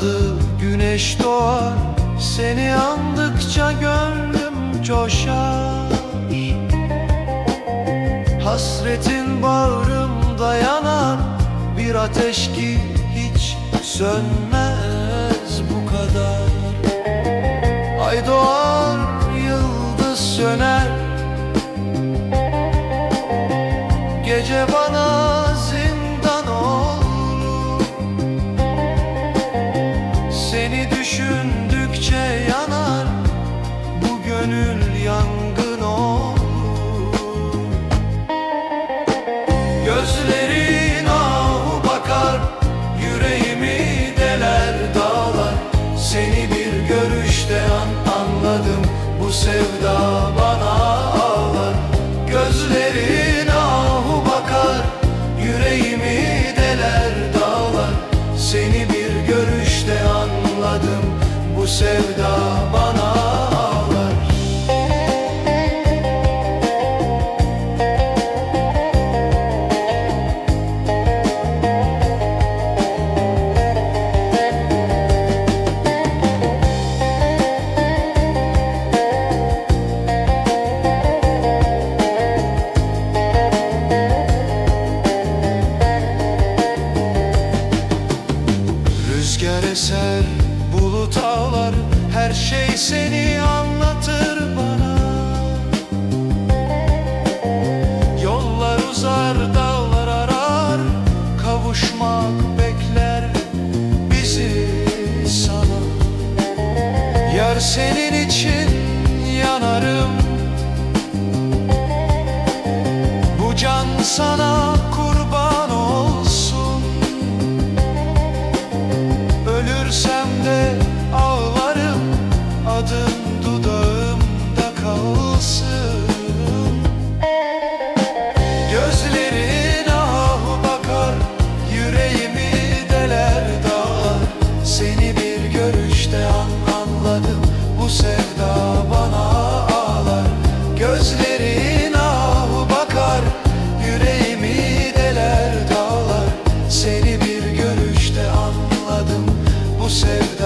batı güneş doğar Seni andıkça gönlüm coşar. Hasretin bağrımda yanar Bir ateş ki hiç sönmez bu kadar. Ay doğar yıldız söner. Gece bana Bu sevda bana ağlar. Gözlerin ahu bakar. Yüreğimi deler dağlar. Seni bir görüşte anladım. Bu sevda bana Rüzgar eser, bulut ağlar Her şey seni anlatır bana. Yollar uzar, dağlar arar Kavuşmak adın kalsın. Gözlerin ah bakar yüreğimi deler dağlar. Seni bir görüşte anladım bu sevda bana ağlar. Gözlerin ah bakar yüreğimi deler dağlar. Seni bir görüşte anladım bu sevda